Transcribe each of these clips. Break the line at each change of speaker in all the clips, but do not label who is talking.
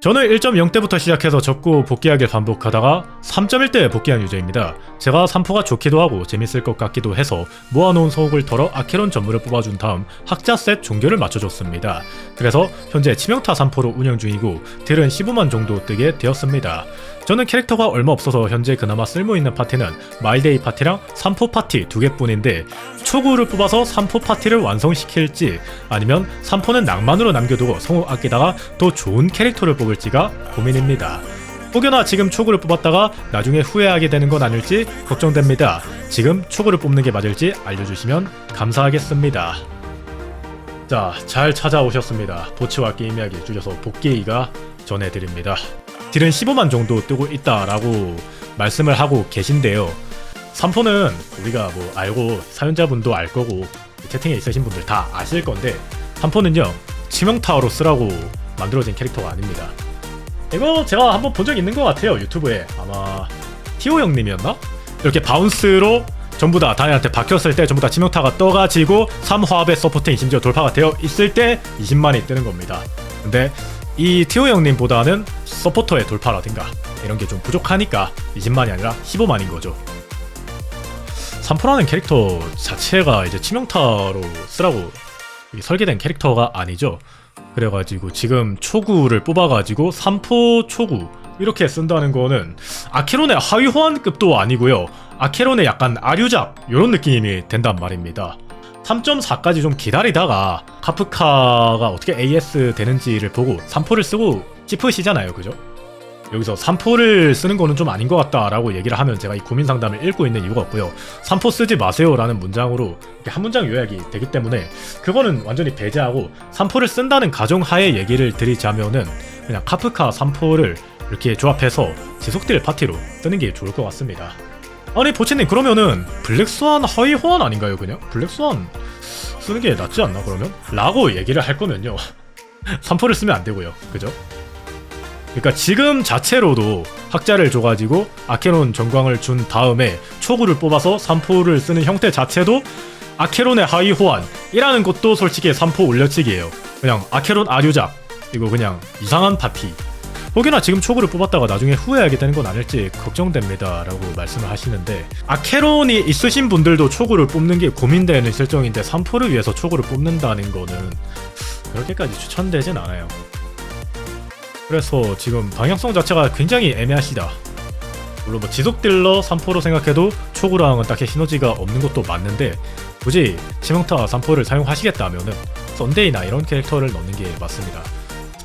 저는 1.0대부터 시작해서 적고 복귀하길 반복하다가 3.1대 복귀한 유저입니다. 제가 3포가 좋기도 하고 재밌을 것 같기도 해서 모아놓은 소옥을 털어 아케론 전무를 뽑아준 다음 학자셋 종교를 맞춰줬습니다. 그래서 현재 치명타 3포로 운영 중이고 딜은 15만 정도 뜨게 되었습니다. 저는 캐릭터가 얼마 없어서 현재 그나마 쓸모있는 파티는 마이데이 파티랑 3포 파티 두 개뿐인데 초구를 뽑아서 3포 파티를 완성시킬지 아니면 3포는 낭만으로 남겨두고 성우 아끼다가 더 좋은 캐릭터를 뽑을지 가 고민입니다. 혹여나 지금 초구를 뽑았다가 나중에 후회하게 되는 건 아닐지 걱정됩니다. 지금 초구를 뽑는 게 맞을지 알려주시면 감사하겠습니다. 자, 잘 찾아오셨습니다. 보치와 게임 이야기 줄여서 복게이가 전해드립니다. 딜은 15만 정도 뜨고 있다라고 말씀을 하고 계신데요. 3포는 우리가 뭐 알고 사연자분도 알 거고 채팅에 있으신 분들 다 아실 건데 3포는요 치명타워로 쓰라고 만들어진 캐릭터가 아닙니다. 이거 제가 한번 본 적 있는 것 같아요 유튜브에 아마 티오 형님이었나? 이렇게 바운스로 전부 다 다이한테 박혔을 때 전부 다 치명타가 떠가지고 3화합의 서포팅이 심지어 돌파가 되어 있을 때 20만이 뜨는 겁니다. 근데 이 티오 형님보다는 서포터의 돌파라든가 이런 게 좀 부족하니까 20만이 아니라 15만인 거죠. 3포라는 캐릭터 자체가 이제 치명타로 쓰라고 이 설계된 캐릭터가 아니죠. 그래가지고 지금 초구를 뽑아가지고 3포 초구 이렇게 쓴다는 거는 아케론의 하위 호환급도 아니고요. 아케론의 약간 아류작 이런 느낌이 된단 말입니다. 3.4까지 좀 기다리다가 카프카가 어떻게 AS 되는지를 보고 3포를 쓰고 짚으시잖아요. 그죠? 여기서 3포를 쓰는 거는 좀 아닌 것 같다라고 얘기를 하면 제가 이 고민 상담을 읽고 있는 이유가 없고요. 3포 쓰지 마세요라는 문장으로 한 문장 요약이 되기 때문에 그거는 완전히 배제하고 3포를 쓴다는 가정하에 얘기를 드리자면은 그냥 카프카 3포를 이렇게 조합해서 지속딜 파티로 쓰는 게 좋을 것 같습니다. 아니 보치님 그러면은 블랙스완 하위 호환 아닌가요 그냥? 블랙스완 쓰는 게 낫지 않나 그러면? 라고 얘기를 할 거면요 3포를 쓰면 안 되고요 그죠? 그러니까 지금 자체로도 학자를 줘가지고 아케론 전광을 준 다음에 초구를 뽑아서 3포를 쓰는 형태 자체도 아케론의 하위 호환이라는 것도 솔직히 3포 올려치기예요. 그냥 아케론 아류작 이거 그냥 이상한 파티. 혹여나 지금 초구를 뽑았다가 나중에 후회하게 되는 건 아닐지 걱정됩니다. 라고 말씀을 하시는데 아케론이 있으신 분들도 초구를 뽑는 게 고민되는 실정인데 3포를 위해서 초구를 뽑는다는 거는 그렇게까지 추천되진 않아요 그래서 지금 방향성 자체가 굉장히 애매하시다. 물론 뭐 지속 딜러 3포로 생각해도 초구랑은 딱히 시너지가 없는 것도 맞는데 굳이 치명타 3포를 사용하시겠다면은 썬데이나 이런 캐릭터를 넣는 게 맞습니다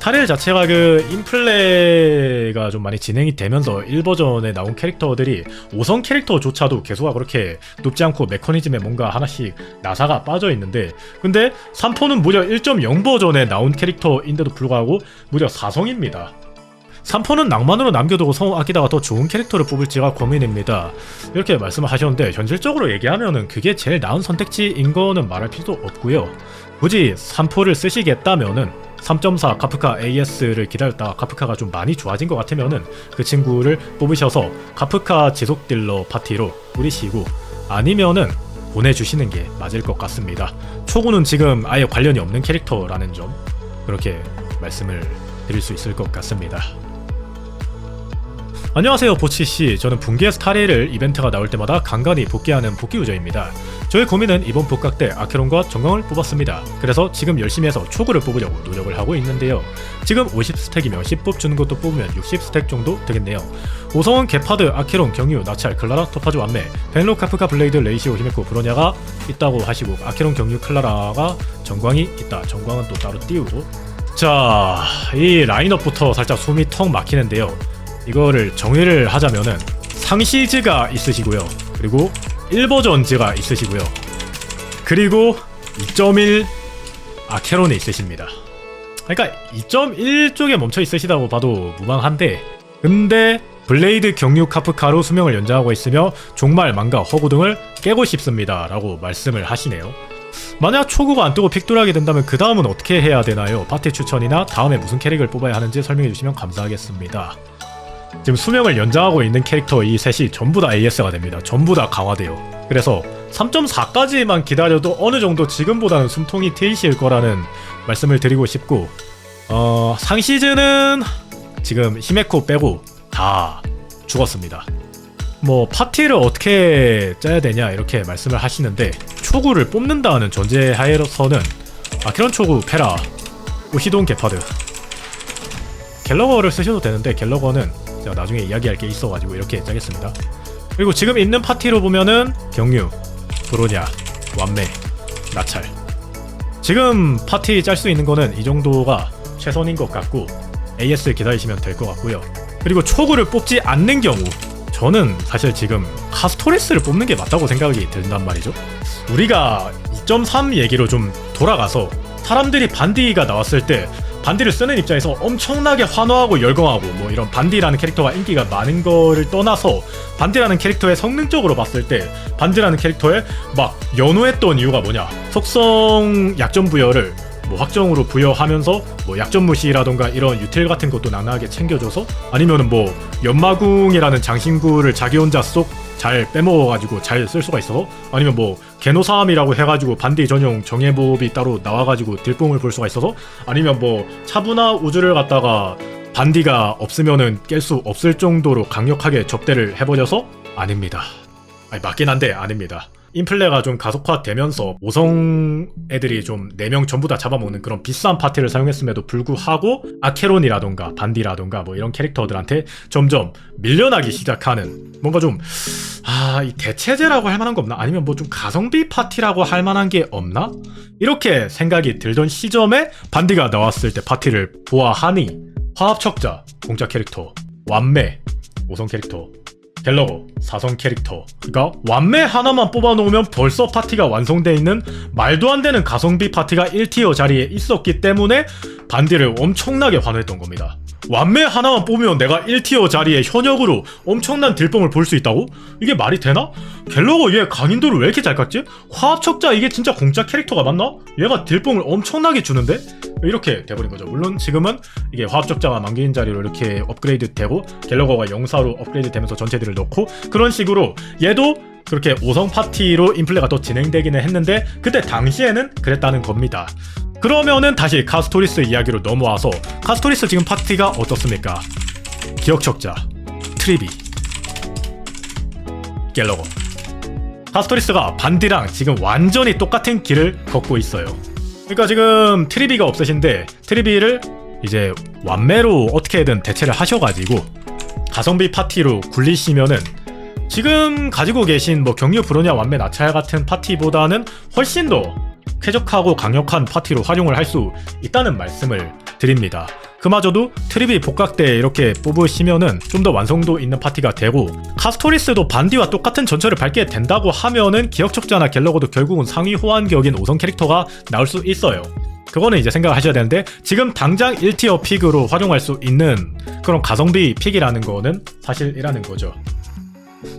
타렐 자체가 그 인플레가 좀 많이 진행이 되면서 1버전에 나온 캐릭터들이 5성 캐릭터조차도 개수가 그렇게 높지 않고 메커니즘에 뭔가 하나씩 나사가 빠져 있는데 근데 3포는 무려 1.0 버전에 나온 캐릭터인데도 불구하고 무려 4성입니다. 3포는 낭만으로 남겨두고 성우 아끼다가 더 좋은 캐릭터를 뽑을지가 고민입니다. 이렇게 말씀을 하셨는데 현실적으로 얘기하면은 그게 제일 나은 선택지인 거는 말할 필요도 없고요. 굳이 3포를 쓰시겠다면은 3.4 카프카 AS를 기다렸다가 카프카가 좀 많이 좋아진 것 같으면은 그 친구를 뽑으셔서 카프카 지속 딜러 파티로 뿌리시고 아니면은 보내주시는 게 맞을 것 같습니다. 초구는 지금 아예 관련이 없는 캐릭터라는 점 그렇게 말씀을 드릴 수 있을 것 같습니다. 안녕하세요 보치씨. 저는 분기의 스타레이를 이벤트가 나올 때마다 간간히 복귀하는 복귀 유저입니다. 저의 고민은 이번 복각 때 아케론과 정강을 뽑았습니다. 그래서 지금 열심히 해서 초구를 뽑으려고 노력을 하고 있는데요. 지금 50스택이면 10뽑 주는 것도 뽑으면 60스택 정도 되겠네요. 5성은 게파드, 아케론, 경유, 나찰, 클라라, 토파즈 완매 벤로, 카프카, 블레이드, 레이시오, 히메코, 브로냐가 있다고 하시고 아케론, 경유, 클라라가 정광이 있다. 정광은 또 따로 띄우고. 자, 이 라인업부터 살짝 숨이 턱 막히는데요. 이거를 정의를 하자면은 상시즈가 있으시고요. 그리고 1버전즈가 있으시고요. 그리고 2.1 아케론에 있으십니다. 그러니까 2.1 쪽에 멈춰 있으시다고 봐도 무방한데 근데 블레이드 경유 카프카로 수명을 연장하고 있으며 종말 망가 허구 등을 깨고 싶습니다 라고 말씀을 하시네요 만약 초구가 안 뜨고 픽돌하게 된다면 그 다음은 어떻게 해야 되나요? 파티 추천이나 다음에 무슨 캐릭을 뽑아야 하는지 설명해 주시면 감사하겠습니다 지금 수명을 연장하고 있는 캐릭터 이 셋이 전부 다 AS가 됩니다. 전부 다 강화돼요. 그래서 3.4까지만 기다려도 어느 정도 지금보다는 숨통이 트이실 거라는 말씀을 드리고 싶고 어, 상 시즌은 지금 히메코 빼고 다 죽었습니다. 뭐 파티를 어떻게 짜야 되냐 이렇게 말씀을 하시는데 초구를 뽑는다는 전제하에서는 아키런 초구 페라 우시돈 게파드 갤러거를 쓰셔도 되는데 갤러거는 제가 나중에 이야기할 게 있어가지고 이렇게 짜겠습니다. 그리고 지금 있는 파티로 보면은 경유, 브로냐, 완매, 나찰. 지금 파티 짤 수 있는 거는 이 정도가 최선인 것 같고 AS 기다리시면 될 것 같고요. 그리고 초구를 뽑지 않는 경우 저는 사실 지금 카스토리스를 뽑는 게 맞다고 생각이 든단 말이죠. 우리가 2.3 얘기로 좀 돌아가서 사람들이 반디가 나왔을 때 반디를 쓰는 입장에서 엄청나게 환호하고 열광하고 뭐 이런 반디라는 캐릭터가 인기가 많은 거를 떠나서 반디라는 캐릭터의 성능적으로 봤을 때 반디라는 캐릭터에 막 연호했던 이유가 뭐냐? 속성 약점 부여를 뭐 확정으로 부여하면서 뭐 약점 무시라던가 이런 유틸 같은 것도 낭낭하게 챙겨줘서 아니면은 뭐 연마궁이라는 장신구를 자기 혼자 쏙 잘 빼먹어가지고 잘 쓸 수가 있어서 아니면 뭐 개노사함이라고 해가지고 반디 전용 정예법이 따로 나와가지고 딜뽕을 볼 수가 있어서 아니면 뭐 차분화 우주를 갖다가 반디가 없으면은 깰 수 없을 정도로 강력하게 접대를 해버려서 아닙니다. 아니 맞긴 한데 아닙니다. 인플레가 좀 가속화되면서 모성 애들이 좀 4명 전부 다 잡아먹는 그런 비싼 파티를 사용했음에도 불구하고 아케론이라던가 반디라던가 뭐 이런 캐릭터들한테 점점 밀려나기 시작하는 뭔가 좀 아, 이 대체제라고 할 만한 거 없나? 아니면 뭐 좀 가성비 파티라고 할 만한 게 없나? 이렇게 생각이 들던 시점에 반디가 나왔을 때 파티를 보아하니 화합 척자, 공짜 캐릭터, 완매, 오성 캐릭터, 갤러거, 사성 캐릭터. 그러니까 완매 하나만 뽑아놓으면 벌써 파티가 완성돼 있는 말도 안 되는 가성비 파티가 1티어 자리에 있었기 때문에 반디를 엄청나게 환호했던 겁니다. 완매 하나만 뽑으면 내가 1티어 자리에 현역으로 엄청난 딜뽕을 볼 수 있다고? 이게 말이 되나? 갤러거 얘 강인도를 왜 이렇게 잘 깎지? 화합척자 이게 진짜 공짜 캐릭터가 맞나? 얘가 딜뽕을 엄청나게 주는데? 이렇게 돼버린 거죠. 물론 지금은 이게 화합적자가 만개인 자리로 이렇게 업그레이드 되고 갤러거가 영사로 업그레이드 되면서 전체들을 넣고 그런 식으로 얘도 그렇게 5성 파티로 인플레가 또 진행되기는 했는데 그때 당시에는 그랬다는 겁니다. 그러면은 다시 카스토리스 이야기로 넘어와서 카스토리스 지금 파티가 어떻습니까? 기억적자, 트리비, 갤러거. 카스토리스가 반디랑 지금 완전히 똑같은 길을 걷고 있어요. 그러니까 지금 트리비가 없으신데 트리비를 이제 완매로 어떻게든 대체를 하셔가지고 가성비 파티로 굴리시면은 지금 가지고 계신 뭐 경유 브로냐 완매 나찰 같은 파티보다는 훨씬 더 쾌적하고 강력한 파티로 활용을 할 수 있다는 말씀을 드립니다. 그마저도 트리비 복각대 이렇게 뽑으시면은 좀 더 완성도 있는 파티가 되고 카스토리스도 반디와 똑같은 전철을 밟게 된다고 하면은 기억적자나 갤러거도 결국은 상위 호환격인 5성 캐릭터가 나올 수 있어요. 그거는 이제 생각을 하셔야 되는데 지금 당장 1티어 픽으로 활용할 수 있는 그런 가성비 픽이라는 거는 사실이라는 거죠.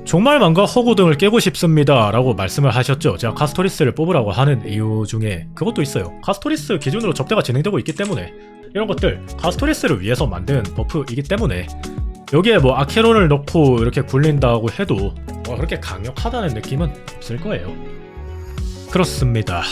종말만과 허구 등을 깨고 싶습니다 라고 말씀을 하셨죠. 제가 카스토리스를 뽑으라고 하는 이유 중에 그것도 있어요. 카스토리스 기준으로 접대가 진행되고 있기 때문에 이런 것들 카스토리스를 위해서 만든 버프이기 때문에 여기에 뭐 아케론을 넣고 이렇게 굴린다고 해도 뭐 그렇게 강력하다는 느낌은 없을 거예요. 그렇습니다